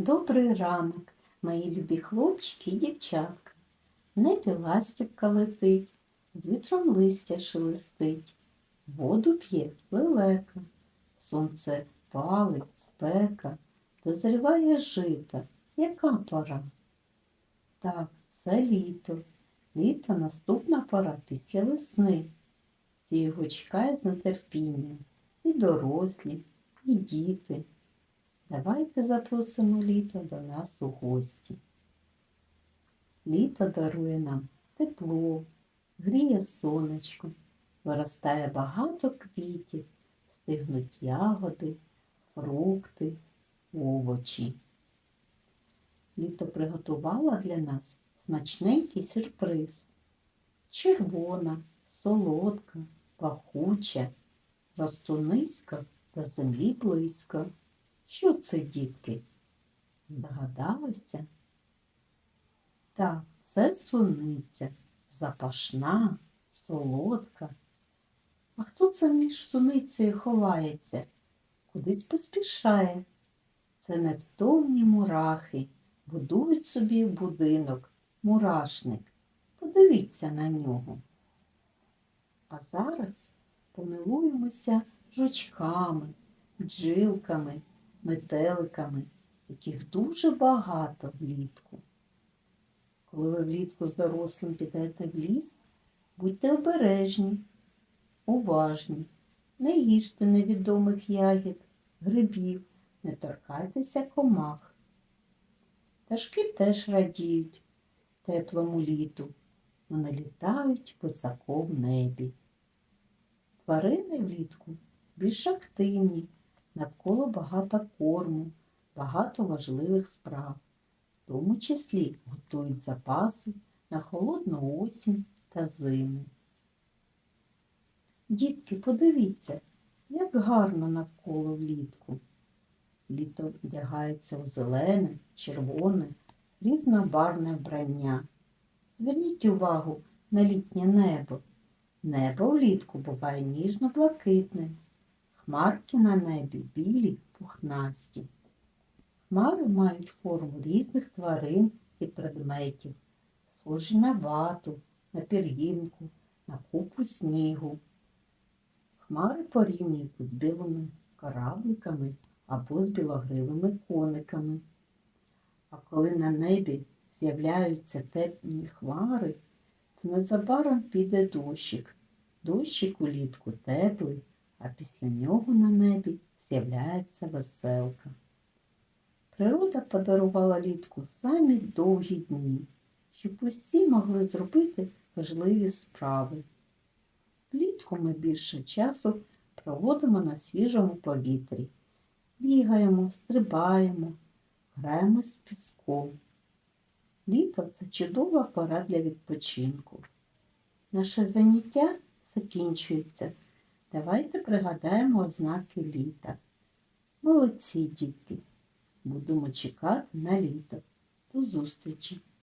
Добрий ранок, мої любі хлопчики і дівчатка. Небі ластівка летить, з вітром листя шелестить, воду п'є лелека, сонце палить, спека, дозріває жита. Яка пора? Так, це літо. Літо наступна пора після весни. Всі його чекають з нетерпінням. І дорослі, і діти. Давайте запросимо літо до нас у гості. Літо дарує нам тепло, гріє сонечко, виростає багато квітів, стигнуть ягоди, фрукти, овочі. Літо приготувала для нас смачненький сюрприз. Червона, солодка, пахуча, росту низько до землі близько. Що це, дітки? Здогадалися? Так, це суниця, запашна, солодка. А хто це між суницею ховається? Кудись поспішає. Це невтомні мурахи, будують собі будинок, мурашник. Подивіться на нього. А зараз помилуємося жучками, бджилками, метеликами, яких дуже багато влітку. Коли ви влітку з дорослим підете в ліс, будьте обережні, уважні, не їжте невідомих ягід, грибів, не торкайтеся комах. Пташки теж радіють теплому літу. Вони літають високо в небі. Тварини влітку більш активні, навколо багато корму, багато важливих справ, в тому числі готують запаси на холодну осінь та зиму. Дітки, подивіться, як гарно навколо влітку. Літо вдягається у зелене, червоне, різнобарне вбрання. Зверніть увагу на літнє небо. Небо влітку буває ніжно-блакитним, хмарки на небі білі, пухнасті. Хмари мають форму різних тварин і предметів, схожі на вату, на пір'їнку, на купу снігу. Хмари порівнюють з білими корабликами або з білогривими кониками. А коли на небі з'являються темні хмари, то незабаром піде дощик. Дощик улітку теплий, а після нього на небі з'являється веселка. Природа подарувала літку самі довгі дні, щоб усі могли зробити важливі справи. Влітку ми більше часу проводимо на свіжому повітрі. Бігаємо, стрибаємо, граємо з піском. Літо це чудова пора для відпочинку. Наше заняття закінчується. Давайте пригадаємо ознаки літа. Молодці, дітки! Будемо чекати на літо. До зустрічі!